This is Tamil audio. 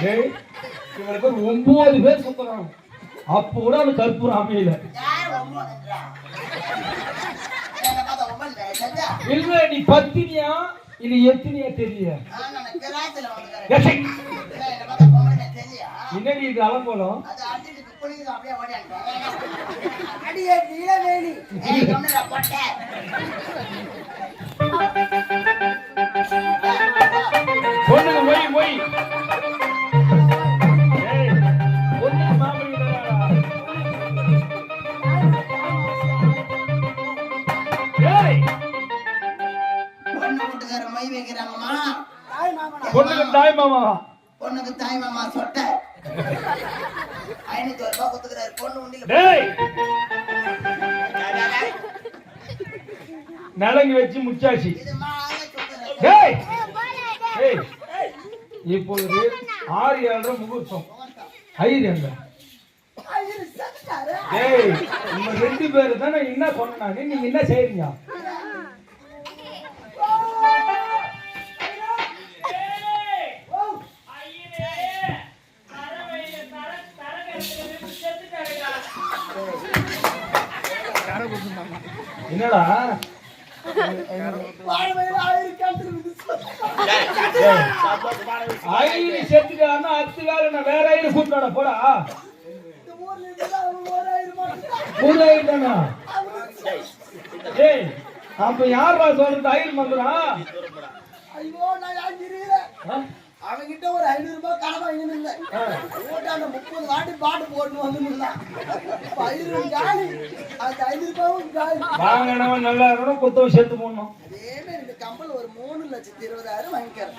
டேய், இவனுக்கு ஒரு ஒன்பது பேர் சுத்துறாங்க அப்போ கூட அவனுக்கு கற்பூரம் அமையல? இல்ல நீ பத்தினியா? இல்ல எத்தினியா தெரியல. ஆ, நான் கிராத்துல வந்துக்கிறேன். ஏசை, வீட்டுக்கார மை வைக்கிறாங்கம்மா. பொண்ணுங்க தாய் மாமா. பொண்ணுக்கு தாய் மாமா சொட்டை ஐநூத்தி ஒரு ரூபாய் கொடுத்துக்கிறாரு. பொண்ணு உண்டியில டேய். நலங்கு வச்சு முச்சாச்சு இப்பொழுது ஆறு ஏழரை முகூர்த்தம். ஐந்து எங்க. ஏய் நம்ம ரெண்டு பேரு தானே என்ன சொன்னாங்க நீங்க என்ன செய்றீங்க? என்னடா? ஐந்து செத்துட்டான்னா அத்து வேலை நான் வேற கூட்டாட போடா. ஊர்ல ஏய் அப்ப யாரா சொல்றது? ஐந்து மந்திரா ஐயோ நான் அவன்கிட்ட ஒரு ஐநூறு ரூபாய் கடன் வாங்கியிருந்தேன் ஓட்டாண்ட முப்பது வாட்டி பாட்டு போட்டு வந்துருந்தான் ஐநூறு காலி. அந்த ஐநூறு ரூபாயும் காலி. வாங்கினவன் நல்லா இருக்கணும் குத்தவன் சேர்த்து போடணும். அதே மாதிரி இந்த கம்பல் ஒரு மூணு லட்சத்தி இருபதாயிரம் வாங்கிக்கிறேன்.